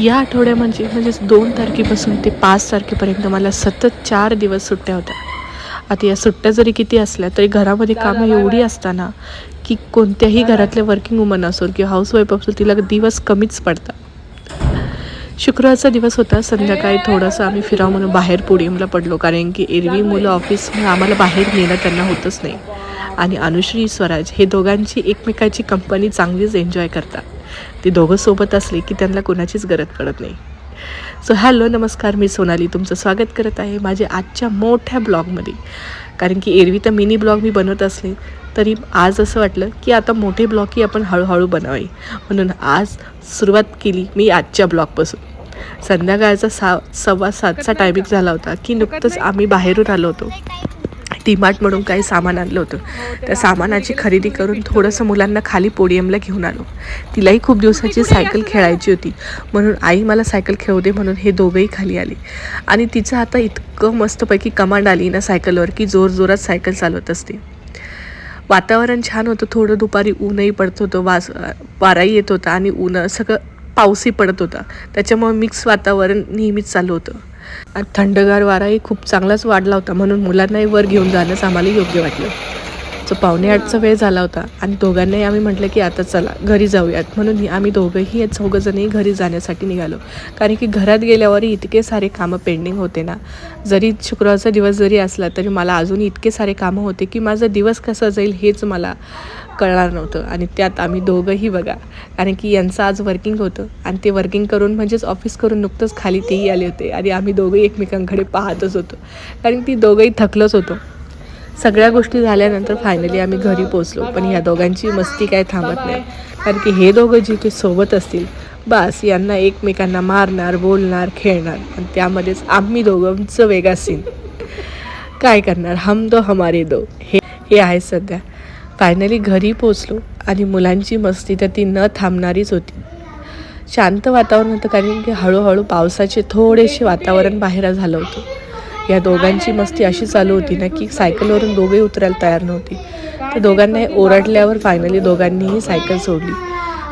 या आठवड्या म्हणजे म्हणजेच दोन तारखेपासून ते पाच तारखेपर्यंत मला सतत चार दिवस सुट्ट्या होत्या. आता या सुट्ट्या जरी किती असल्या तरी घरामध्ये कामं एवढी असताना की कोणत्याही घरातल्या वर्किंग वुमन असो किंवा हाऊसवाईफ असो तिला दिवस कमीच पडतात. शुक्रवारचा दिवस होता संध्याकाळी थोडंसं आम्ही फिरावं म्हणून बाहेर पोडियमला पडलो कारण की एरवी मुलं ऑफिसमुळे आम्हाला बाहेर नेणं त्यांना होतच नाही. आणि अनुश्री स्वराज हे दोघांची एकमेकाची कंपनी चांगलीच एन्जॉय करतात. ते दोघं सोबत असले की त्यांना कोणाचीच गरज पडत नाही. सो हॅलो नमस्कार मी सोनाली. तुमचं स्वागत करत आहे माझ्या आजच्या मोठ्या ब्लॉगमध्ये. कारण की एरवी तर मिनी ब्लॉग मी बनवत असले तरी आज असं वाटलं की आता मोठे ब्लॉगही आपण हळूहळू बनवावे. म्हणून आज सुरुवात केली मी आजच्या ब्लॉगपासून. संध्याकाळचा सा सव्वा सातचा टायमिंग झाला होता की नुकतंच आम्ही बाहेरून आलो होतो. डीमार्ट म्हणून काही सामान आणलं होतं. त्या सामानाची खरेदी करून थोडंसं मुलांना खाली पोडियमला घेऊन आलो. तिलाही खूप दिवसाची सायकल खेळायची होती. म्हणून आई मला सायकल खेळू दे म्हणून हे दोघंही खाली आले. आणि तिचं आता इतकं मस्तपैकी कमांड आली ना सायकलवर की जोर जोरात सायकल चालवत असते. वातावरण छान होतं. थोडं दुपारी ऊनही पडत होतं. वास वाराही येत होता आणि ऊन सगळं पाऊसही पडत होता. त्याच्यामुळे मिक्स वातावरण नेहमीच चालू होतं. थंडगार वाराही खूप चांगलाच वाढला होता म्हणून मुलांनाही वर घेऊन जाणंच आम्हाला योग्य वाटलं. सो पावणे आठचा वेळ झाला होता. आणि दोघांनाही आम्ही म्हटलं की आता चला घरी जाऊयात. म्हणून आम्ही दोघंही चौघंजणही घरी जाण्यासाठी निघालो. कारण की घरात गेल्यावरही इतके सारे कामं पेंडिंग होते ना. जरी शुक्रवारचा दिवस जरी असला तरी मला अजून इतके सारे कामं होते की माझा दिवस कसा जाईल हेच मला कळणार नव्हतं. आणि त्यात आम्ही दोघंही बघा. कारण की यांचं आज वर्किंग होतं. आणि ते वर्किंग करून म्हणजेच ऑफिस करून नुकतंच खाली तेही आले होते. आणि आम्ही दोघंही एकमेकांकडे पाहतच होतो. कारण ती दोघंही थकलंच होतो. सगळ्या गोष्टी झाल्यानंतर फायनली आम्ही घरी पोचलो पण ह्या दोघांची मस्ती काय थांबत नाही. कारण की हे दोघं जिथे सोबत असतील बस यांना एकमेकांना मारणार बोलणार खेळणार. आणि त्यामध्येच आम्ही दोघांचं वेगळा सीन काय करणार? हम दो हमारे दो. हे हे आहे सध्या. फायनली घरी पोचलो आणि मुलांची मस्ती तर ती न थांबणारीच होती. शांत वातावरण होतं कारण की हळूहळू पावसाचे थोडेसे वातावरण बाहेर झालं होतं. या दोघांची मस्ती अशी चालू होती ना की सायकलवरून दोघे उतरायला तयार नव्हती. तर दोघांना ओरडल्यावर फायनली दोघांनीही सायकल सोडली.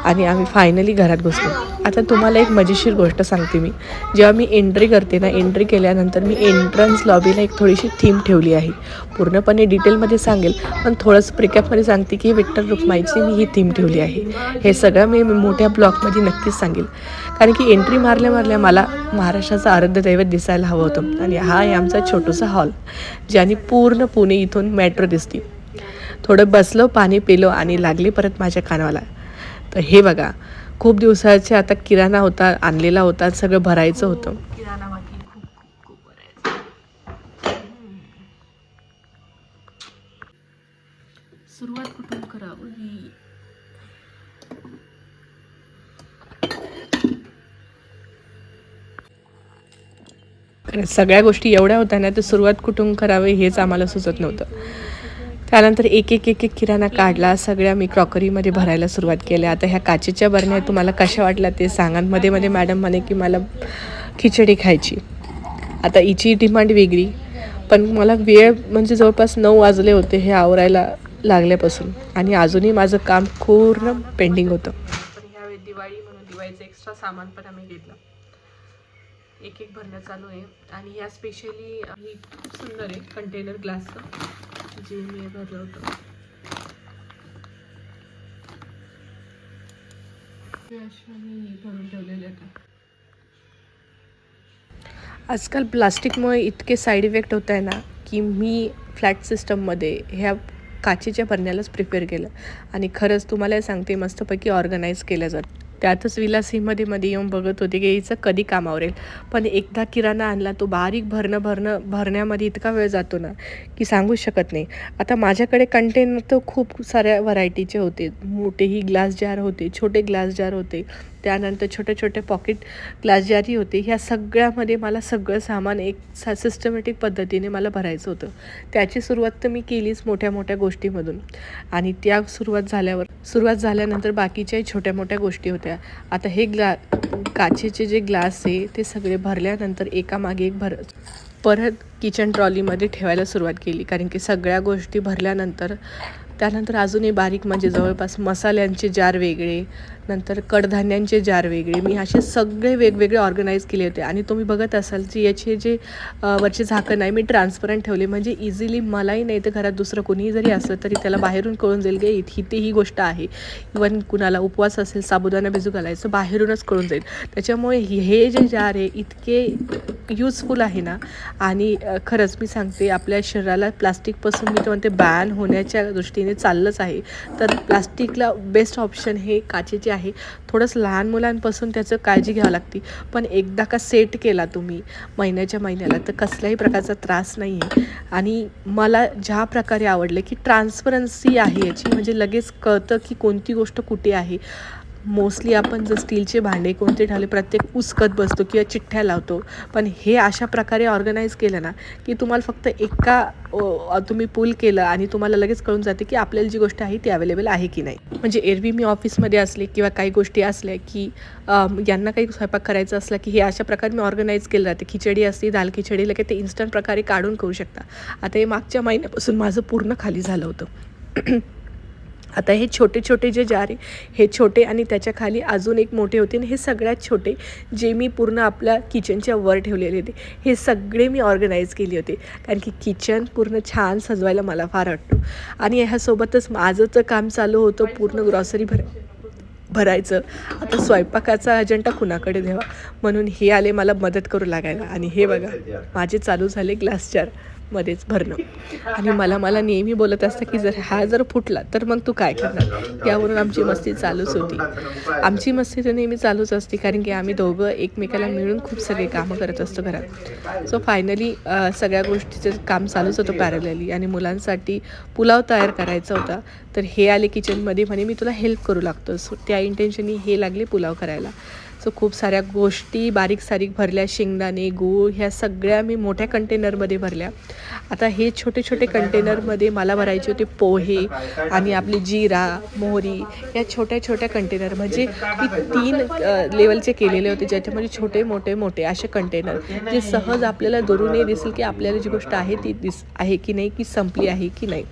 आणि आम्ही फायनली घरात बसलो. आता तुम्हाला एक मजेशीर गोष्ट सांगते मी. जेव्हा मी एंट्री करते ना एंट्री केल्यानंतर मी एंट्रन्स लॉबीला एक थोडीशी थीम ठेवली आहे. पूर्णपणे डिटेलमध्ये सांगेल पण थोडंसं प्रिकॅपमध्ये सांगते की विक्टर रुक्माईची मी ही थीम ठेवली आहे. हे सगळं मी मोठ्या ब्लॉगमध्ये नक्कीच सांगेल. कारण की एंट्री मारल्या मारल्या मला महाराष्ट्राचं आराध्य दैवत दिसायला हवं होतं. आणि हा आहे आमचा छोटूसा हॉल ज्याने पूर्ण पुणे इथून मेट्रो दिसते. थोडं बसलो पाणी पिलो आणि लागली परत माझ्या कानवाला. तर हे बघा खूप दिवसाचे आता किराणा होता आणलेला होता सगळं भरायचं होतं. किराणा सुरुवात कुठून करावी सगळ्या गोष्टी एवढ्या होत्या ना तर सुरुवात कुठून करावी हेच आम्हाला सुचत नव्हतं. त्यानंतर एक एक एक एक किराणा काढला. सगळ्या मी क्रॉकरीमध्ये भरायला सुरुवात केली. आता ह्या काचेच्या बरण्या तुम्हाला कशा वाटल्या ते सांगा. मध्ये मध्ये मॅडम म्हणे की मला खिचडी खायची. आता हिची डिमांड वेगळी. पण मला वेळ म्हणजे जवळपास नऊ वाजले होते हे आवरायला लागल्यापासून. आणि अजूनही माझं काम पूर्ण पेंडिंग होतं. पण दिवाळी म्हणून दिवाळीचं एक्स्ट्रा सामान पण आम्ही घेतलं. एक एक भरणं चालू आहे. आणि ह्या स्पेशली ही खूप सुंदर आहे कंटेनर ग्लासचं जे मी भरलं होतं. अशा मी भरून ठेवलेले आजकाल प्लास्टिकमुळे इतके साईड इफेक्ट होत आहे ना की मी फ्लॅट सिस्टममध्ये ह्या काचेच्या भरण्यालाच प्रिपेअर केलं. आणि खरंच तुम्हाला सांगते मस्तपैकी ऑर्गनाईज केलं जातं. त्यातच विलासीमध्ये मध्ये येऊन बघत होते की हिचं कधी कामावर आवरेल. पण एकदा किराणा आणला तो बारीक भरणं भरणं भरण्यामध्ये इतका वेळ जातो ना की सांगू शकत नाही. आता माझ्याकडे कंटेनर तर खूप साऱ्या व्हरायटीचे होते. मोठेही ग्लास जार होते छोटे ग्लास जार होते. त्यानंतर छोटे छोटे पॉकेट ग्लास जारही होते. ह्या सगळ्यामध्ये मला सगळं सामान एक सा सिस्टमॅटिक पद्धतीने मला भरायचं होतं. त्याची सुरुवात तर मी केलीच मोठ्या मोठ्या गोष्टीमधून. आणि त्या सुरुवात झाल्यावर सुरुवात झाल्यानंतर बाकीच्याही छोट्या मोठ्या गोष्टी होत्या. आता हे ग्ला काचेचे जे ग्लास आहे ते सगळे भरल्यानंतर एकामागे एक भर परत किचन ट्रॉलीमध्ये ठेवायला सुरुवात केली. कारण की सगळ्या गोष्टी भरल्यानंतर त्यानंतर अजूनही बारीक म्हणजे जवळपास मसाल्यांचे जार वेगळे नंतर कडधान्यांचे जार वेगळे. मी असे सगळे वेगवेगळे ऑर्गनाईज केले होते. आणि तुम्ही बघत असाल की याचे जे वरचे झाकण आहे मी ट्रान्सपरंट ठेवले. म्हणजे इझिली मलाही नाही तर घरात दुसरं कोणीही जरी असलं तरी त्याला बाहेरून कळून जाईल की इथे ते ही गोष्ट आहे. इवन कुणाला उपवास असेल साबुदाणा भिजू घालायचं बाहेरूनच कळून जाईल. त्याच्यामुळे हे- जे जार आहे इतके यूजफुल आहे ना. आणि खरंच मी सांगते आपल्या शरीराला प्लास्टिकपासून मी तर म्हणते बॅन होण्याच्या दृष्टीने चाललंच आहे. तर प्लास्टिकला बेस्ट ऑप्शन हे काचेचे आहे थोडंसं लहान मुलांपासून त्याचं काळजी घ्यावं लागते. पण एकदा का सेट केला तुम्ही महिन्याच्या महिन्याला तर कसल्याही प्रकारचा त्रास नाही आहे आणि मला ज्या प्रकारे आवडले की ट्रान्सपरन्सी आहे याची म्हणजे लगेच कळतं की कोणती गोष्ट कुठे आहे. मोस्टली आपण जर स्टीलचे भांडे कोणते ठेवले प्रत्येक उचकत बसतो किंवा चिठ्ठ्या लावतो. पण हे अशा प्रकारे ऑर्गनाईज केलं ना की तुम्हाला फक्त एका तुम्ही पूल केलं आणि तुम्हाला लगेच कळून जाते की आपल्याला जी गोष्ट आहे ती अवेलेबल आहे की नाही. म्हणजे एरवी मी ऑफिसमध्ये असले किंवा काही गोष्टी असल्या की यांना काही स्वयंपाक करायचा असला की हे अशा प्रकारे मी ऑर्गनाईज केलं जाते खिचडी असते दाल खिचडी लगेच ते इन्स्टंट प्रकारे काढून करू शकता. आता हे मागच्या महिन्यापासून माझं पूर्ण खाली झालं होतं. आता हे छोटे छोटे जे जार आहे हे छोटे आणि त्याच्याखाली अजून एक मोठे होते आणि हे सगळ्यात छोटे जे मी पूर्ण आपल्या किचनच्या वर ठेवलेले होते. हे सगळे मी ऑर्गनाईज केले होते. कारण की किचन पूर्ण छान सजवायला मला फार वाटतो आणि ह्यासोबतच माझं तर काम चालू होतं पूर्ण ग्रॉसरी भर भरायचं. आता स्वयंपाकाचा अजेंडा कुणाकडे द्यावा म्हणून हे आले मला मदत करू लागायला. आणि हे बघा माझे चालू झाले ग्लास जार मध्येच भरणं. आणि मला मला नेहमी बोलत असतं की जर हा जर फुटला तर मग तू काय करणार? यावरून आमची मस्ती चालूच होती. आमची मस्ती तर नेहमी चालूच असते कारण की आम्ही दोघं एकमेकाला मिळून खूप सगळे कामं करत असतो घरात. सो फायनली सगळ्या गोष्टीचं काम चालूच होतं पॅरलली आणि मुलांसाठी पुलाव तयार करायचा होता. तर हे आले किचनमध्ये म्हणे मी तुला हेल्प करू लागतो सो त्या इंटेन्शननी हे लागले पुलाव करायला. सो खूप साऱ्या गोष्टी बारीक सारीक भरल्या शेंगदाणे गूळ ह्या सगळ्या मी मोठ्या कंटेनरमध्ये भरल्या. आता हे छोटे छोटे कंटेनरमध्ये मला भरायचे होते पोहे आणि आपली जिरा मोहरी या छोट्या छोट्या कंटेनर म्हणजे मी तीन लेवलचे केलेले होते ज्याच्यामध्ये छोटे मोठे मोठे असे कंटेनर जे सहज आपल्याला दुरूनही दिसेल की आपल्याला जी गोष्ट आहे ती दिस आहे की नाही की संपली आहे की नाही.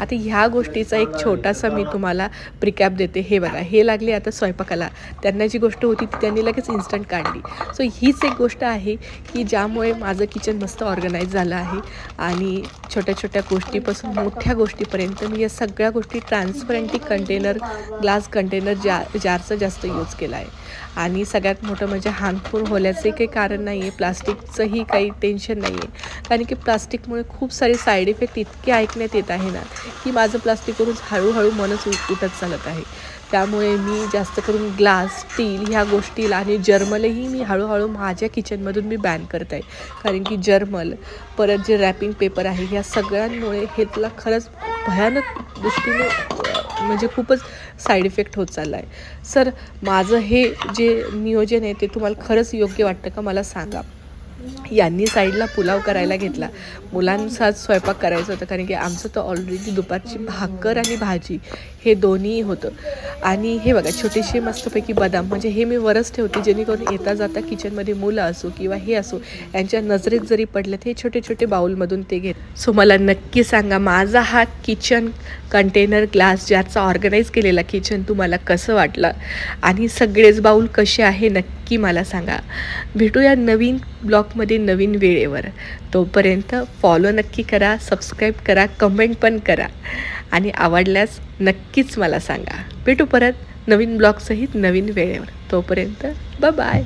आता ह्या गोष्टीचा एक छोटासा मी तुम्हाला प्रिकॅप देते. हे बघा हे लागले आता स्वयंपाकाला. त्यांना जी गोष्ट होती ती त्यांनी लगेच इन्स्टंट काढली. सो हीच एक गोष्ट आहे की ज्यामुळे माझं किचन मस्त ऑर्गनाईज झालं आहे. आणि छोट्या छोट्या गोष्टीपासून मोठ्या गोष्टीपर्यंत मी या सगळ्या गोष्टी ट्रान्सपरंटी कंटेनर ग्लास कंटेनर जा जारचा जास्त यूज केला आहे. आणि सगळ्यात मोठं म्हणजे हार्मफुल होण्याचे काही कारण नाही आहे प्लास्टिकचंही काही टेन्शन नाही आहे कारण की प्लास्टिकमुळे खूप सारे साईड इफेक्ट इतके ऐकण्यात येत आहे ना की माझं प्लास्टिकवरून हळूहळू मनच उठत चालत आहे. त्यामुळे मी जास्त करून ग्लास स्टील ह्या गोष्टीला आणि जर्मलही मी हळूहळू माझ्या किचनमधून मी बॅन करत आहे. कारण की जर्मल परत जे रॅपिंग पेपर आहे ह्या सगळ्यांमुळे हे तुला खरंच भयानक दृष्टीने म्हणजे खूपच साईड इफेक्ट होत चालला आहे सर माझं हे जे नियोजन आहे ते तुम्हाला खरंच योग्य वाटतं का? मला सांगा. यांनी साईडला पुलाव करायला घेतला. मुलांचाच स्वयंपाक करायचं होतं कारण की आमचं तर ऑलरेडी दुपारची भाकर आणि भाजी हे दोन्ही होतं. आणि हे बघा छोटीशी मस्तपैकी बदाम म्हणजे हे मी वरच ठेवते जेणेकरून येता जाता किचनमध्ये मुलं असो किंवा हे असो यांच्या नजरेत जरी पडले हे छोटे छोटे बाउलमधून ते घेत. सो मला नक्की सांगा माझा हा किचन कंटेनर ग्लास ज्याचा ऑर्गनाईज केलेला किचन तुम्हाला कसं वाटलं? आणि सगळेच बाऊल कसे आहे नक्की मला सांगा. भेटूया नवीन ब्लॉगमध्ये नवीन वेळेवर. तोपर्यंत फॉलो नक्की करा सबस्क्राईब करा कमेंट पण करा. आणि आवडल्यास नक्कीच मला सांगा. भेटू परत नवीन ब्लॉगसहित नवीन वेळेवर. तोपर्यंत बाय